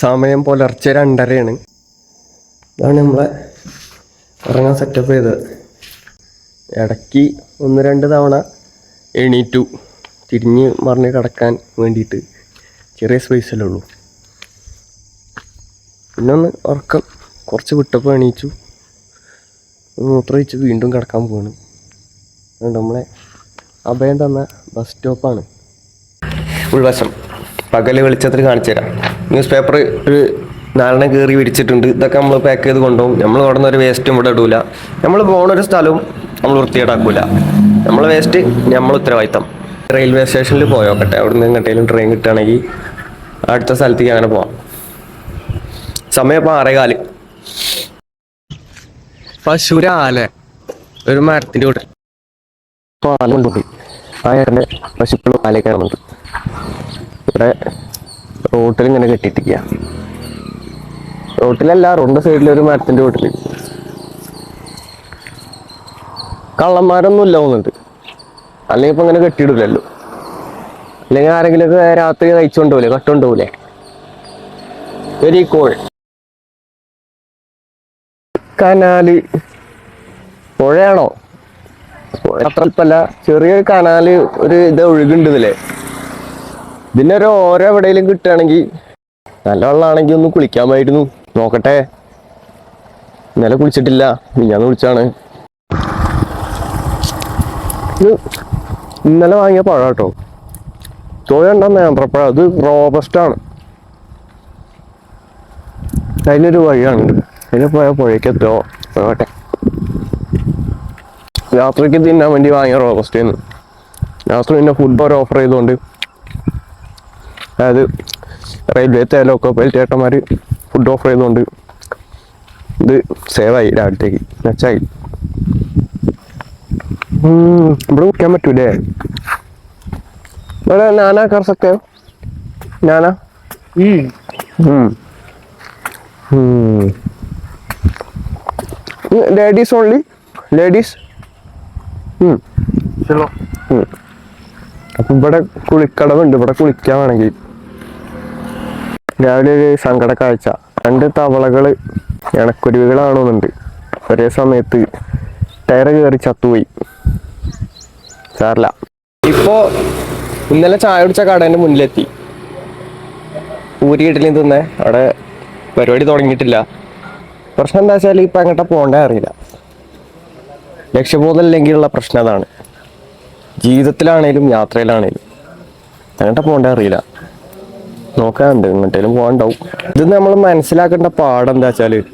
സമയം പുലർച്ചെ രണ്ടരയാണ്. ഇതാണ് നമ്മളെ ഉറങ്ങാൻ സെറ്റപ്പ് ചെയ്തത്. ഇടയ്ക്ക് ഒന്ന് രണ്ട് തവണ എണീറ്റു. തിരിഞ്ഞ് മറിഞ്ഞ് കിടക്കാൻ വേണ്ടിയിട്ട് ചെറിയ സ്പേസല്ലേ ഉള്ളൂ. പിന്നെ ഒന്ന് ഉറക്കം കുറച്ച് വിട്ടപ്പോൾ എണീച്ചു മൂത്രമൊഴിച്ച് വീണ്ടും കിടക്കാൻ പോവാണ്. നമ്മളെ അഭയം തന്ന ബസ് സ്റ്റോപ്പാണ് ഉൾവശം പകൽ വെളിച്ചത്തിൽ കാണിച്ചു തരാം ന്യൂസ് പേപ്പർ ഒരു നാലെണ്ണം കയറി വിരിച്ചിട്ടുണ്ട്. ഇതൊക്കെ നമ്മൾ പാക്ക് ചെയ്ത് കൊണ്ടുപോകും. നമ്മൾ അവിടെ ഒരു വേസ്റ്റും ഇവിടെ ഇടൂല. നമ്മൾ പോണ ഒരു സ്ഥലവും നമ്മൾ വൃത്തിയേടാക്കൂല നമ്മളെ വേസ്റ്റ് നമ്മൾ ഉത്തരവാദിത്തം. റെയിൽവേ സ്റ്റേഷനിൽ പോയോക്കട്ടെ. അവിടെ നിന്ന് എങ്ങോട്ടേലും ട്രെയിൻ കിട്ടുകയാണെങ്കിൽ അടുത്ത സ്ഥലത്തേക്ക് അങ്ങനെ പോവാം. സമയം ഇപ്പം ആറേകാൽ. പശുരാലെ. ഒരു മരത്തിന്റെ കൂടെ. ആലുണ്ട് ആ ഏട്ടന്റെ പശുക്കളും ഇറങ്ങുന്നുണ്ട് ഇവിടെ റോട്ടിൽ ഇങ്ങനെ കെട്ടിട്ടിരിക്കുക റോട്ടിലല്ല റോണ്ട സൈഡിൽ ഒരു മരത്തിന്റെ വീട്ടിൽ കള്ളന്മാരൊന്നും ഇല്ല തോന്നുന്നുണ്ട്. അല്ലെങ്കിൽ ഇപ്പൊ ഇങ്ങനെ കെട്ടിയിടില്ലല്ലോ അല്ലെങ്കിൽ ആരെങ്കിലുമൊക്കെ രാത്രി കഴിച്ചുകൊണ്ടുപോലെ കട്ടുകൊണ്ടുപോലെ വെരി കോൾ കനാല് പുഴയാണോ? പുഴ അത്ര ചെറിയൊരു കനാല് ഒരു ഇത് ഒഴുകുണ്ട് ഇതിന്റെ ഒരു ഓരോ എവിടെയെങ്കിലും കിട്ടുകയാണെങ്കിൽ നല്ല വെള്ളമാണെങ്കിൽ ഒന്ന് കുളിക്കാമായിരുന്നു. നോക്കട്ടെ. ഇന്നലെ കുളിച്ചിട്ടില്ല. ഞാൻ കുളിച്ചാണ്. ഇന്നലെ വാങ്ങിയ പഴം കേട്ടോ. ചോയ ഉണ്ടെന്ന് നേന്ത്രപ്പഴം അത് റോബസ്റ്റ് ആണ്. അതിലൊരു വഴിയാണ്. അതിന് പോയ പുഴയ്ക്ക് എത്തോ. പോകട്ടെ രാത്രിക്ക് തിന്നാൻ വേണ്ടി വാങ്ങിയ റോബസ്റ്റ് രാത്രി പിന്നെ ഫുഡ് ഓഫർ ചെയ്തുകൊണ്ട് അതായത് റെയിൽവേ ലോക്കോ പൈൽ ചേട്ടന്മാർ ഫുഡ് ഓഫർ ചെയ്തുകൊണ്ട് ഇത് സേവായി രാവിലത്തേക്ക്. മെച്ചായി. ഇവിടെ കുടിക്കാൻ പറ്റൂലേ? ഇവിടെ നാനാ കർ സക്തെ ഹോ? നാനാ ലേഡീസ് ഓൺലി ലേഡീസ് चलो അപ്പം ഇവിടെ കുളിക്കടവുണ്ട്. ഇവിടെ കുളിക്കാൻ വേണമെങ്കിൽ. രാവിലെ ഒരു സങ്കട കാഴ്ച. രണ്ട് തവളകൾ ഇണക്കുരുവികളാണോന്നുണ്ട് ഒരേ സമയത്ത് ടയർ കയറി ചത്തുപോയി. സാറില്ല ഇപ്പോ ഇന്നലെ ചായ കുടിച്ച കടേന്റെ മുന്നിലെത്തി. ഊരി തിന്നേ. അവിടെ പരിപാടി തുടങ്ങിയിട്ടില്ല. പ്രശ്നം എന്താ വെച്ചാൽ ഇപ്പൊ അങ്ങോട്ട് പോകണ്ടേ അറിയില്ല. ലക്ഷ്യബോധമില്ലെങ്കിലുള്ള പ്രശ്നം അതാണ്. ജീവിതത്തിലാണേലും യാത്രയിലാണേലും അങ്ങോട്ട് പോകണ്ടേ അറിയില്ല. നോക്കാനുണ്ട്. എങ്ങോട്ടേലും പോകണ്ടാവും ഇത് നമ്മൾ മനസ്സിലാക്കേണ്ട പാഠം എന്താ വെച്ചാൽ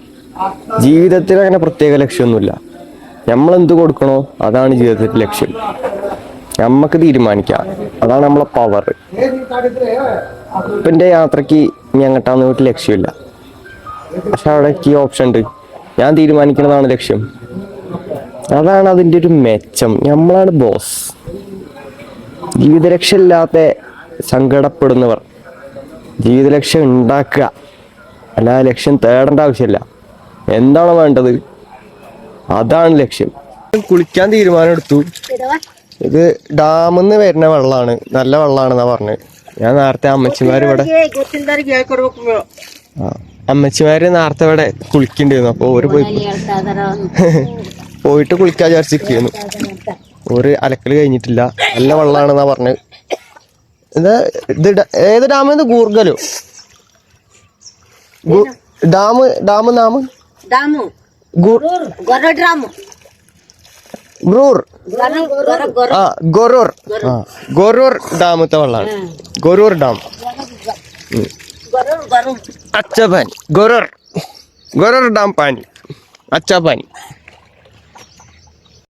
ജീവിതത്തിൽ അങ്ങനെ പ്രത്യേക ലക്ഷ്യമൊന്നുമില്ല. നമ്മൾ എന്ത് കൊടുക്കണോ അതാണ് ജീവിതത്തിന്റെ ലക്ഷ്യം. നമ്മക്ക് തീരുമാനിക്കാം. അതാണ് നമ്മളെ പവർ ഇപ്പം എന്റെ യാത്രയ്ക്ക് ഇനി അങ്ങോട്ടാന്ന് വീട്ടിൽ ലക്ഷ്യമില്ല. പക്ഷെ അവിടെ ഈ ഓപ്ഷൻ ഉണ്ട്. ഞാൻ തീരുമാനിക്കുന്നതാണ് ലക്ഷ്യം. അതാണ് അതിന്റെ ഒരു മെച്ചം. നമ്മളാണ് ബോസ് ജീവിതലക്ഷ്യമില്ലാത്ത സങ്കടപ്പെടുന്നവർ. ജീവിത ലക്ഷ്യം ഉണ്ടാക്കുക. അല്ലാതെ ലക്ഷ്യം തേടേണ്ട ആവശ്യമില്ല. എന്താണ് വേണ്ടത്? അതാണ് ലക്ഷ്യം. കുളിക്കാൻ തീരുമാനം എടുത്തു ഇത് ഡാമിൽ നിന്ന് വരുന്ന വെള്ളമാണ്. നല്ല വെള്ളമാണെന്നാ പറഞ്ഞത് ഞാൻ നേരത്തെ അമ്മച്ചിമാർ ഇവിടെ അമ്മച്ചിമാര് നേരത്തെ ഇവിടെ കുളിക്കണ്ടിരുന്നു. അപ്പോൾ ഒരു പോയി പോയിട്ട് കുളിക്കാൻ വിചാരിച്ചിരിക്കുന്നു. ഒരു അലക്കൽ കഴിഞ്ഞിട്ടില്ല. നല്ല വെള്ളമാണെന്നാ പറഞ്ഞത് എന്താ ഇത് ഏത് ഡാം ഇത്? ഗൂർഗലോ? ഡാം ഡാം നാമ? ബ്രൂർ. ആ ഗൊറൂർ. ഗൊറൂർ ഡാമത്തെ വെള്ളമാണ് ഗൊരൂർ ഡാം. അച്ചപാനി ഗൊറൂർ. ഗൊറൂർ ഡാം പാനി. അച്ചപാനി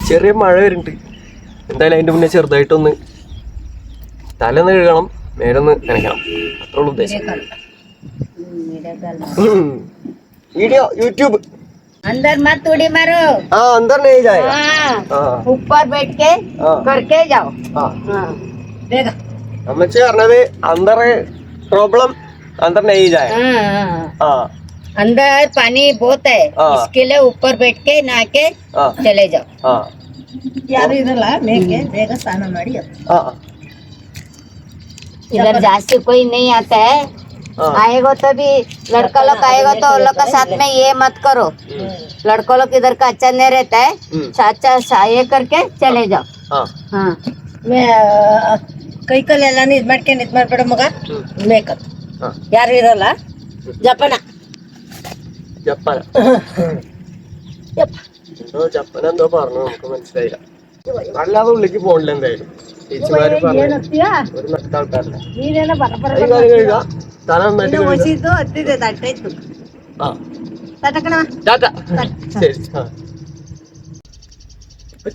ചെറിയ മഴ വരുന്നുണ്ട്. എന്തായാലും അതിന്റെ മുന്നേ ചെറുതായിട്ടൊന്ന് തലന്ന് കഴുകണം മേലൊന്ന് നനയ്ക്കണം അത്രേ ഉള്ളൂ ഉദ്ദേശം വീഡിയോ യൂട്യൂബ് अंदर मत उड़ी मारो हाँ अंदर नहीं जाएगा ऊपर बैठ के करके जाओ അമ്മച്ചി പറഞ്ഞത് അന്തർ പ്രോബ്ലം അന്തർ अंदर पानी बहुत है इसके लिए ऊपर बैठ के नहा के चले जाओ यार इधर ला मैं के बेगा स्नान ಮಾಡಿ इधर जास्ती कोई नहीं आता है हाँ। आएगा तो भी लड़का लोग आएगा तो उन लोग का साथ में ये मत करो लड़का लोग इधर का अच्छा नहीं रहता है हम्म। अच्छा सा- ये करके चले जाओ ಹಾ ಹಾ ಕೈ ಕಾಲೆಲ್ಲ ಇದ್ ಮಾಡ್ಕೊಂಡು ಇದ್ ಮಾಡ್ಬೇಡ ಮಗ ಮೇಕಪ್ ಹಾ ಯಾರು ಇರಲ್ಲ ಜಪಾನ ജപ്പാൻ എന്തോ ജപ്പാൻ എന്തോ പറഞ്ഞു നമുക്ക് മനസ്സിലായില്ല അല്ലാതെ ഉള്ളിലേക്ക് പോണില്ല എന്തായാലും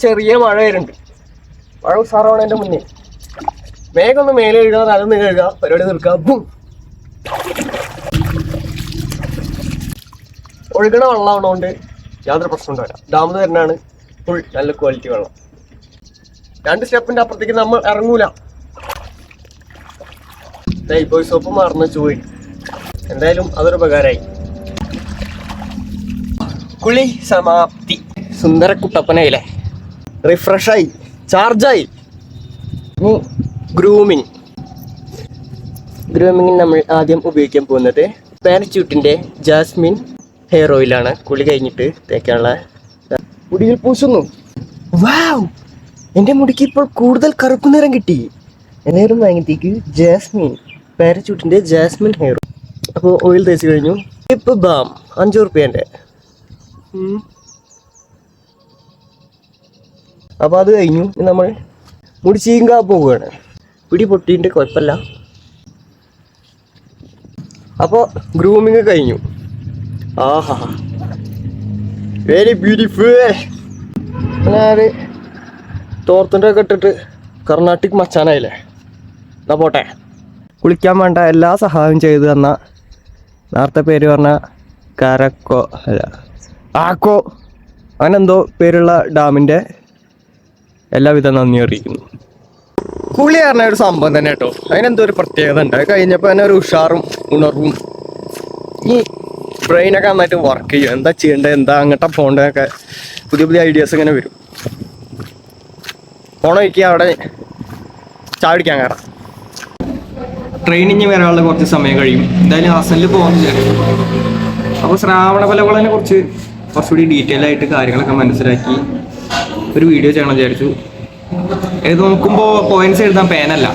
ചെറിയ മഴ വരുന്നുണ്ട്. മഴ ഉഷാറാണ് എന്റെ മുന്നേ. വേഗം ഒന്ന് മേലെ കഴുകുക തലൊന്ന് കഴുകുക പരിപാടി തീർക്കുക ഒഴുകണ വെള്ളമാണോണ്ട് യാതൊരു പ്രശ്നം ഉണ്ടാവില്ല. ഡാമിൽ തരണാണ് ഫുൾ നല്ല ക്വാളിറ്റി വെള്ളം. രണ്ട് സ്റ്റെപ്പിന്റെ അപ്പുറത്തേക്ക് നമ്മൾ ഇറങ്ങൂല. ബോയ് സോപ്പ് മറന്നു ചോയി എന്തായാലും അതൊരു ഉപകാരമായി കുളി സമാപ്തി. സുന്ദര കുട്ടപ്പനയിലെ റിഫ്രഷായി ചാർജായി ഗ്രൂമിങ് ഗ്രൂമിങ്ങിന് നമ്മൾ ആദ്യം ഉപയോഗിക്കാൻ പോകുന്നത് പാരച്യൂട്ടിന്റെ ജാസ്മിൻ ഹെയർ ഓയിലാണ്. കുളി കഴിഞ്ഞിട്ട് തേക്കാനുള്ള. മുടിയിൽ പൂശുന്നു. വാവ് എന്റെ മുടിക്ക് ഇപ്പോൾ കൂടുതൽ കറുപ്പ് നിറം കിട്ടി. എല്ലാവരും വാങ്ങിത്തേക്ക് ജാസ്മിൻ പാരച്യൂട്ടിന്റെ ജാസ്മിൻ ഹെയർ അപ്പോൾ ഓയിൽ തേച്ച് കഴിഞ്ഞു. ടിപ്പ് ബാം അഞ്ചു റുപ്യേന്റെ അപ്പോൾ അത് കഴിഞ്ഞു. നമ്മൾ മുടി ചീങ്കാ പോവുകയാണ്. പിടി പൊട്ടിയിട്ട് കുഴപ്പമില്ല. അപ്പോൾ ഗ്രൂമിങ് കഴിഞ്ഞു. ആഹാ. വെരി ബ്യൂട്ടിഫുൾ തോർത്തിന്റെ ഒക്കെ ഇട്ടിട്ട് കർണാട്ടിക് മച്ചാനായില്ലേ? എന്നാ പോട്ടെ. കുളിക്കാൻ വേണ്ട എല്ലാ സഹായവും ചെയ്തു തന്ന നേരത്തെ പേര് പറഞ്ഞ കരക്കോ അല്ല ആക്കോ അങ്ങനെ എന്തോ പേരുള്ള ഡാമിന്റെ എല്ലാവിധ നന്ദി അറിയിക്കുന്നു. കുളി പറഞ്ഞ ഒരു സംഭവം തന്നെ കേട്ടോ. അതിനെന്തോ ഒരു പ്രത്യേകത ഉണ്ട്. അത് കഴിഞ്ഞപ്പോൾ തന്നെ ഒരു ഉഷാറും ഉണർവും. ഈ ബ്രെയിനൊക്കെ നന്നായിട്ട് വർക്ക് ചെയ്യും. എന്താ ചെയ്യേണ്ടത്? എന്താ അങ്ങോട്ടാ പോകേണ്ടതൊക്കെ പുതിയ പുതിയ ഐഡിയാസ് ഇങ്ങനെ വരും. വയ്ക്കുക അവിടെ ചായ പിടിക്കാൻ കയറാം ട്രെയിനിങ് വരാനുള്ള കുറച്ച് സമയം കഴിയും. എന്തായാലും ഹാസനിൽ പോകുന്നില്ല അപ്പോൾ ശ്രാവണ ഫലകളെ കുറിച്ച് കുറച്ചുകൂടി ഡീറ്റെയിൽ ആയിട്ട് കാര്യങ്ങളൊക്കെ മനസ്സിലാക്കി ഒരു വീഡിയോ ചെയ്യണം വിചാരിച്ചു. ഇത് നോക്കുമ്പോൾ പോയിന്റ്സ് എഴുതാൻ പേനല്ല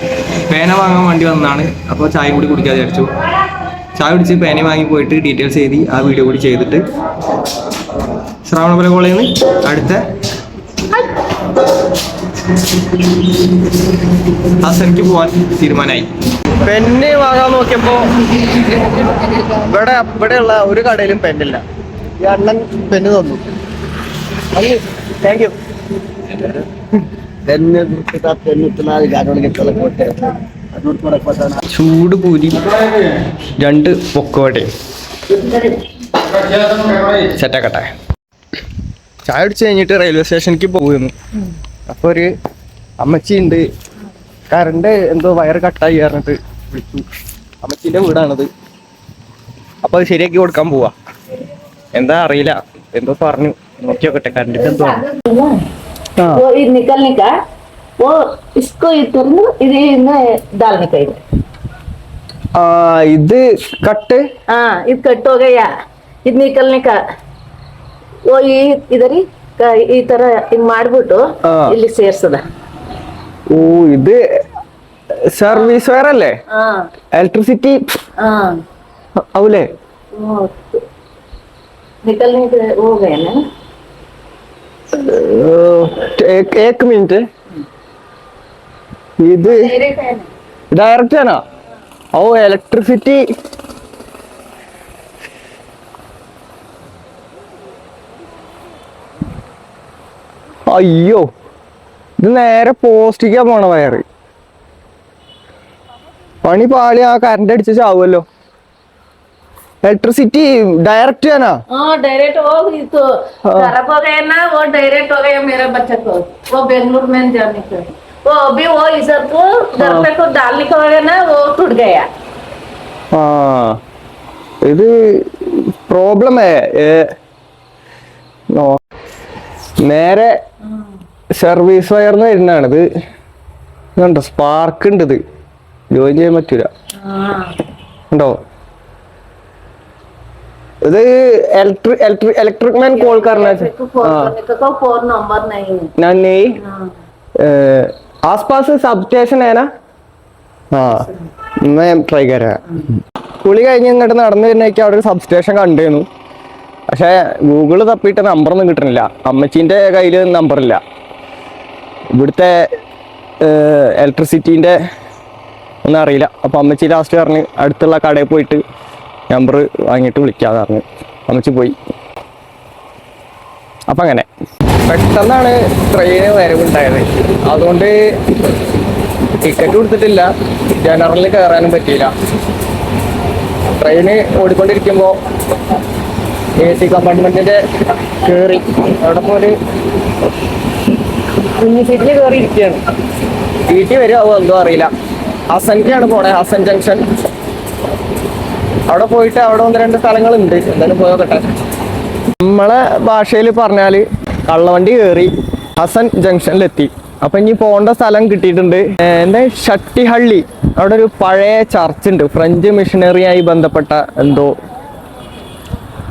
പേന വാങ്ങാൻ വേണ്ടി വന്നതാണ്. അപ്പോൾ ചായ കൂടി കുടിക്കാൻ വിചാരിച്ചു. ചായ കുടിച്ച് പേന വാങ്ങി പോയിട്ട് ഡീറ്റെയിൽസ് എഴുതി ആ വീഡിയോ കൂടി ചെയ്തിട്ട് ശ്രാവണ കോളേജിൽ നിന്ന് അടുത്ത ഹസനിക്ക് പോവാൻ തീരുമാനമായി പെന്ന് വാങ്ങാൻ നോക്കിയപ്പോ ഇവിടെ ഇവിടെയുള്ള ഒരു കടയിലും പെന്നില്ല. ഈ അണ്ണൻ പെന്ന് തന്നു. താങ്ക് യു ചൂട് പൂരി രണ്ട് പൊക്കോട്ടെ സെറ്റാക്കട്ടെ. ചായ അടിച്ച് കഴിഞ്ഞിട്ട് റെയിൽവേ സ്റ്റേഷനിലേക്ക് പോകുന്നു അപ്പൊ ഒരു അമ്മച്ചി ഉണ്ട് കറണ്ട് എന്തോ വയർ കട്ടായി പറഞ്ഞിട്ട് വിളിച്ചു. അമ്മച്ചിന്റെ വീടാണത്. അപ്പൊ അത് ശരിയാക്കി കൊടുക്കാൻ പോവാ. എന്താ അറിയില്ല. എന്തോ പറഞ്ഞു. നോക്കി. നോക്കട്ടെ കറണ്ടിന്റെ എന്തോ ഇത് കട്ട്? ആ ഇത് കട്ട് ഹോ ഗയാ ഇത് നിക്കൽനിക്ക ഓ ഈ ഇതറി ಈ ತರ ಹಿಂಗ್ ಮಾಡ್ಬಿಟ್ಟು ಇಲ್ಲಿ ಸೇರ್ಸದ. ಓ ಇದು സർവീസ് വയർ അല്ലേ ഇലക്ട്രിസിറ്റി ആവൂലേ ഏക്ക് മിനിറ്റ് ഇത് ഡയറക്റ്റ് ആണോ ഓ ഇലക്ട്രിസിറ്റി അയ്യോ ഇത് നേരെ പോസ്റ്റിക്കാ പോണ വയറ് പണി പാളി ആ കറണ്ട് അടിച്ച് ചാവുമല്ലോ ഇലക്ട്രിസിറ്റി ഡയറക്റ്റ് ആണോ हाँ डायरेक्ट हो गई तो खराब हो गया ना वो डायरेक्ट हो गया मेरे बच्चे को वो बेंगलुरु में जाने का वो अभी वो इधर को घर पे को डालने का हो गया ना वो टूट गया ആ ഇത് പ്രോബ്ലം നേരെ സർവീസ് വയർന്ന് വരുന്നതാണിത് ഇതുണ്ടോ സ്പാർക്ക് ഉണ്ട് ഇത് ജോയിൻ ചെയ്യാൻ പറ്റൂല हाँ ഉണ്ടോ ഇത് electric electric electric man call करना मेरे को फोन हाँ करने का तो फोन नंबर नहीं है ना नहीं हाँ। अह, आसपास सब स्टेशन है ना हाँ मैं ട്രൈ കരാ കുളി കഴിഞ്ഞ് ഇങ്ങോട്ട് നടന്നു വരുന്നേക്ക് അവിടെ ഒരു സബ് സ്റ്റേഷൻ കണ്ടിരുന്നു പക്ഷേ ഗൂഗിള് തപ്പിയിട്ട് നമ്പറൊന്നും കിട്ടണില്ല അമ്മച്ചീൻ്റെ കയ്യിൽ നമ്പറില്ല ഇവിടുത്തെ ഇലക്ട്രിസിറ്റീന്റെ ഒന്നും അറിയില്ല. അപ്പോൾ അമ്മച്ചി ലാസ്റ്റ് പറഞ്ഞ് അടുത്തുള്ള കടയിൽ പോയിട്ട് നമ്പർ വാങ്ങിയിട്ട് വിളിക്കാന്ന് പറഞ്ഞു. അമ്മച്ചി പോയി. അപ്പം അങ്ങനെ. പെട്ടെന്നാണ് ട്രെയിന് വരവുണ്ടായത്. അതുകൊണ്ട് ടിക്കറ്റ് കൊടുത്തിട്ടില്ല. ജനറലിൽ കയറാനും പറ്റിയില്ല. ട്രെയിന് ഓടിക്കൊണ്ടിരിക്കുമ്പോൾ എ സി കമ്പാർട്ട്മെന്റിന്റെ കയറി അവിടെ പോലെ കുഞ്ഞു സീറ്റിൽ കയറി ഇരിക്കുകയാണ്. വീട്ടിൽ വരുമോ എന്തോ അറിയില്ല. ഹസൻക്കാണ് പോണേ ഹസൻ ജംഗ്ഷൻ. അവിടെ പോയിട്ട് അവിടെ ഒന്ന് രണ്ട് സ്ഥലങ്ങളുണ്ട്. എന്തായാലും പോയോക്കട്ടെ നമ്മളെ ഭാഷയിൽ പറഞ്ഞാൽ കള്ളവണ്ടി കയറി ഹസൻ ജംഗ്ഷനിലെത്തി. അപ്പൊ ഇനി പോകേണ്ട സ്ഥലം കിട്ടിയിട്ടുണ്ട്. എന്താ? ഷട്ടിഹള്ളി. അവിടെ ഒരു പഴയ ചർച്ച് ഉണ്ട്. ഫ്രഞ്ച് മിഷനറിയായി ബന്ധപ്പെട്ട എന്തോ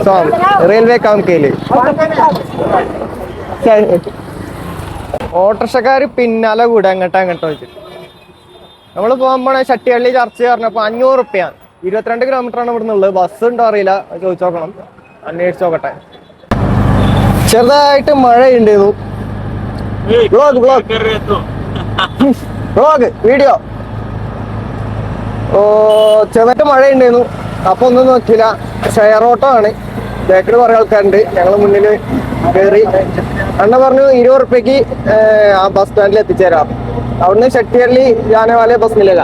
स्वान रेलवे काम के लिए ഓട്ടോറിക്ഷക്കാർ പിന്നാലെ കൂടെ അങ്ങോട്ടോ അങ്ങോട്ടോ വെച്ചിട്ട് നമ്മൾ പോകാൻ പോണ ചട്ടിയള്ളി ചർച്ച പറഞ്ഞപ്പോ അഞ്ഞൂറ് റുപ്യാണ് ഇരുപത്തിരണ്ട് കിലോമീറ്റർ ആണ് ഇവിടുന്ന് ഉള്ളത് ബസ് ഉണ്ടോ അറിയില്ല അത് ചോദിച്ചു നോക്കണം അന്വേഷിച്ച് നോക്കട്ടെ ചെറുതായിട്ട് മഴയുണ്ടായിരുന്നു ബ്ലോഗ് ബ്ലോഗ് ബ്ലോഗ് വീഡിയോ ഓ ചെറുതായിട്ട് മഴ ഉണ്ടായിരുന്നു അപ്പൊ ഒന്നും നോക്കിയില്ല. ഷെയർ ഓട്ടോ ആണ് ബേക്കറി കുറെ ആൾക്കാരുണ്ട്. ഞങ്ങൾ മുന്നിൽ കയറി അണ്ണ പറഞ്ഞു ഇരുപത് ഉറുപ്പ്യക്ക് ആ ബസ് സ്റ്റാൻഡിൽ എത്തിച്ചേരാം. അവിടുന്ന് ഷട്ടിയള്ളി ജാനവാല ബസ് മില്ലേക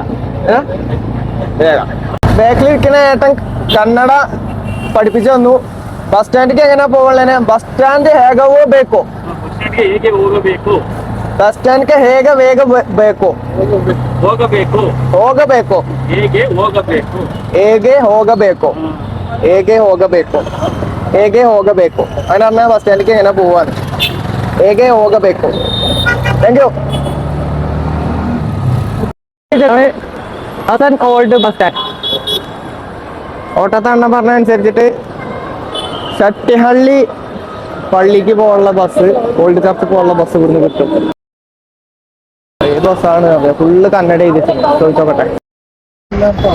ബാക്കിൽ ഇരിക്കുന്ന ഏട്ടൻ കന്നഡ പഠിപ്പിച്ചു തന്നു. ബസ് സ്റ്റാൻഡിലേക്ക് എങ്ങനെ പോകാനുള്ളതിന് ബസ് സ്റ്റാൻഡ് ഹേഗവോ ബേക്കോ? ಹೇಗೆ ಹೋಗಬೇಕು ಬಸ್ ಸ್ಟ್ಯಾಂಡ್ಗೆ ಹೇಗೆ ವೇಗ ಬೆ- ಬೇಕು ಹೋಗಬೇಕು ಹೋಗಬೇಕು ಹೇಗೆ ಹೋಗಬೇಕು ಹೇಗೆ ಹೋಗಬೇಕು ಹೇಗೆ ಹೋಗಬೇಕು ಹೇಗೆ ಹೋಗಬೇಕು അങ്ങനെ പറഞ്ഞാൽ ബസ് സ്റ്റാൻഡിലേക്ക് എങ്ങനെ പോവാണ് ಹೇಗೆ ಹೋಗಬೇಕು താങ്ക് യു ഇതാണ് അതാണ് ഓൾഡ് ബസ് സ്റ്റാൻഡ് ഓട്ടത്തണ്ണ പറഞ്ഞ അനുസരിച്ചിട്ട് ചട്ടിഹള്ളി പള്ളിക്ക് പോകാനുള്ള ബസ് ഓൾഡ് ചർച്ച് പോകാനുള്ള ബസ് ഇവിടുന്ന് കിട്ടും ഏത് ബസ്സാണ് ഫുള്ള് കന്നഡ ചെയ്ത് ചോദിച്ചോക്കട്ടെ.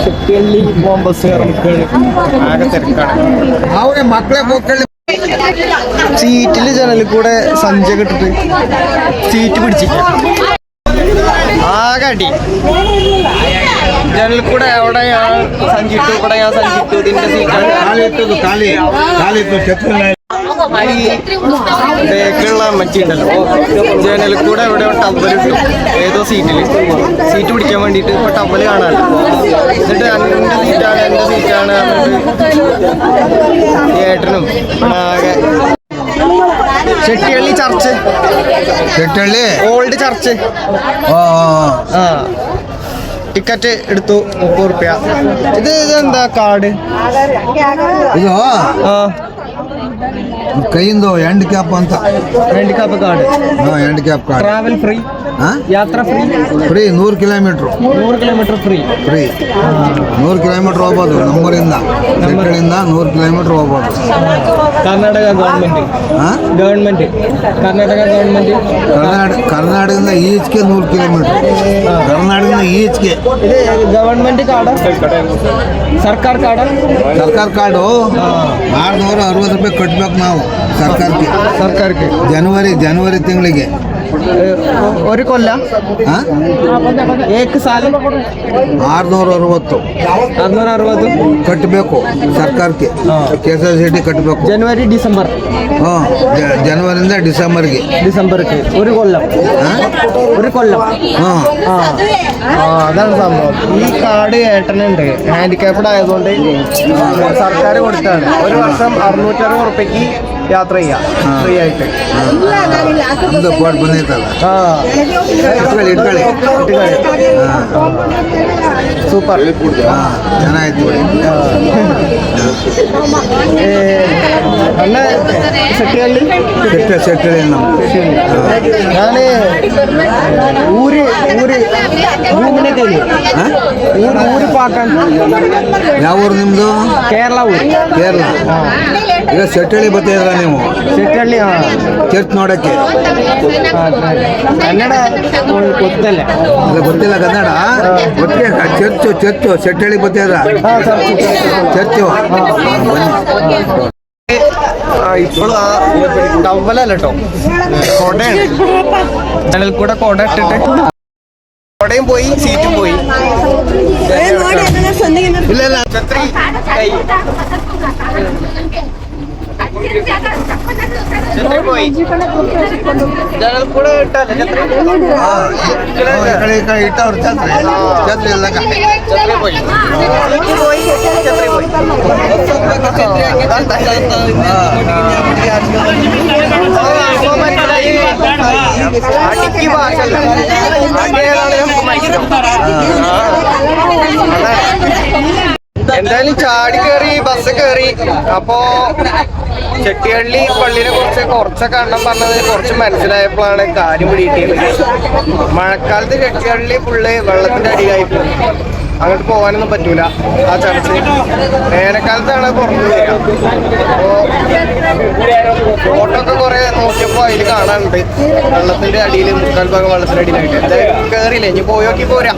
ചട്ടിഹള്ളി പോകാൻ ബസ് കയറിക്കാണ് ആകെ തിരക്കാണ്. അവരെ മക്കളെ പോക്കള്ളി സീറ്റിൽ ജനലിൽ കൂടെ സഞ്ചയ ഇട്ടിട്ട് സീറ്റ് പിടിച്ചിട്ട്. ആകെ അടി. ജനലിൽ കൂടെ അവിടെ ഞാൻ സഞ്ചിട്ടു ഇവിടെ ഞാൻ സഞ്ചിട്ടു ഇതിന്റെ സീറ്റാണ് ബേക്കുള്ള അമ്മച്ചി ഉണ്ടല്ലോ ജനലിൽ കൂടെ എവിടെ ടവൽ ഉണ്ട് ഏതോ സീറ്റിൽ സീറ്റ് പിടിക്കാൻ വേണ്ടിയിട്ട് ഇപ്പൊ ടവൽ കാണാൻ എന്നിട്ട് എന്റെ സീറ്റാണ്? എന്റെ സീറ്റാണ് ഏട്ടനും ആകെ Chettihalli church. Chettihalli? Old church. ആ ടിക്കറ്റ് എടുത്തു മുപ്പത് റുപ്യ. ഇത് ഇതെന്താ കാർഡ് ഇതോ? ആ. ಕೈಯಿಂದ ಎಂಡ್ ಕ್ಯಾಪ್ ಅಂತ end cap card end cap card travel free ಯಾತ್ರಾ ಫ್ರೀ ಫ್ರೀ ನೂರು ಕಿಲೋಮೀಟ್ರ್ ನೂರು ಕಿಲೋಮೀಟ್ರ್ ಫ್ರೀ ಫ್ರೀ ನೂರು ಕಿಲೋಮೀಟ್ರ್ ಹೋಗ್ಬೋದು ನಮ್ಮೂರಿಂದ ಬೆಟ್ಟದಿಂದ ನೂರು ಕಿಲೋಮೀಟ್ರ್ ಹೋಗ್ಬೋದು Karnataka government government Karnataka government Karnataka ಕರ್ನಾಟಕದಿಂದ ಈಚೆಗೆ ನೂರು ಕಿಲೋಮೀಟ್ರ್ ಕರ್ನಾಟಕದಿಂದ ಈಚೆಗೆ ಗೌರ್ಮೆಂಟ್ ಕಾರ್ಡ್ ಸರ್ಕಾರ ಕಾರ್ಡ್ ಸರ್ಕಾರ ಕಾರ್ಡು ನಾಲ್ನೂರ ಅರವತ್ತು ರೂಪಾಯಿ ಕಟ್ಬೇಕು ನಾವು ಸರ್ಕಾರಕ್ಕೆ. ಸರ್ಕಾರಕ್ಕೆ. ಜನವರಿ ಜನವರಿ ತಿಂಗಳಿಗೆ. ഒരു കൊല്ലം ಹಾ? ಏಕ್ ಸಾಲ ಆರ್ನೂರ ಅರವತ್ತು ಅರ್ನೂರ ಅರವತ್ತು ಕಟ್ಟಬೇಕು ಸರ್ಕಾರಕ್ಕೆ K S R T C ಕಟ್ಟಬೇಕು ಜನವರಿ ಡಿಸೆಂಬರ್ ಹಾಂ ಜನವರಿಂದ ಡಿಸೆಂಬರ್ಗೆ ഡിസംബർക്ക് ഒരു കൊല്ലം ഒരു കൊല്ലം ಹಾಂ ആ ആ അതാണ് സംഭവം ഈ കാർഡ് ഏട്ടനുണ്ട് ഹാൻഡിക്കാപ്ഡ് ആയതുകൊണ്ട് സർക്കാർ കൊടുത്താണ് ഒരു വർഷം അറുന്നൂറ്ററുപത് ഉറുപ്പ്യക്ക് യാത്ര ചെയ്യാം ഫ്രീ ആയിട്ട് ನಮ್ದು ಕೋಡ್ ಬಂದೈತಲ್ಲ ആ ಇಟ್ಕೊಳ್ಳಿ ಇಟ್ಕೊಳ್ಳಿ സൂപ്പർ ಹಾಂ ಚೆನ್ನಾಗಿತ್ತು ಬಿಡಿ നല്ല സെട്ടിയള്ളി ಸೆಟ್ಟ ಸೆಟ್ಟಳಿ ನಮ್ದು ഞാന് ഊര് ഊര് ഊരിനെ കഴിഞ്ഞു ಹಾಂ ഊര് ഊര് പാക്കാൻ ಯಾವ ಊರು ನಿಮ್ಮದು കേരള ഊര് ಕೇರಳ ಈಗ ಸೆಟ್ಟಳಿ ಬರ್ತಿದ್ರ ನೀವು സെട്ടള്ളി ആ ಚರ್ಚ್ ನೋಡಕ್ಕೆ ಕನ್ನಡ ಗೊತ್ತಲ್ಲ ಅದು ಗೊತ್ತಿಲ್ಲ ಕನ್ನಡ ಗೊತ್ತೇ ಚರ್ಚು ಚರ್ಚು ಸೆಟ್ಟಳಿ ಬರ್ತಿದ್ರ ಚರ್ಚು ഇപ്പോഴും ആ ടവലല്ല കേട്ടോ കൊടയാണ് ഞങ്ങൾ കൂടെ കൊട ഇട്ടിട്ട് കൊടയും പോയി സീറ്റും പോയി ഇല്ല ഇല്ല ഛത്രി കൈ ഛത്രി പോയി ഞങ്ങൾ കൂടെ ഇട്ടല്ലേ ഛത്രി ಈ എന്തായാലും ചാടി കയറി ബസ് കയറി അപ്പോ ചെട്ടിയള്ളി പള്ളിനെ കുറിച്ച് കുറച്ചൊക്കെ എണ്ണം പറഞ്ഞത് കുറച്ച് മനസ്സിലായപ്പോഴാണ് കാര്യം പിടിക്കുന്നത് മഴക്കാലത്ത് ചെട്ടിയള്ളി ഫുള്ള് വെള്ളത്തിന്റെ അടിയായി പോകും അങ്ങോട്ട് പോകാനൊന്നും പറ്റൂല ആ ചർച്ച വേനൽക്കാലത്താണ് പുറത്തു വരിക. അപ്പോൾ ഫോട്ടോയൊക്കെ കുറെ നോക്കിയപ്പോ അതിൽ കാണാനുണ്ട്. വെള്ളത്തിന്റെ അടിയിൽ മുക്കാൽ ഭാഗം വെള്ളത്തിന്റെ അടിയിലായിട്ട്. എന്തായാലും കയറിയില്ല ഇനി പോയോക്കി പോരാ.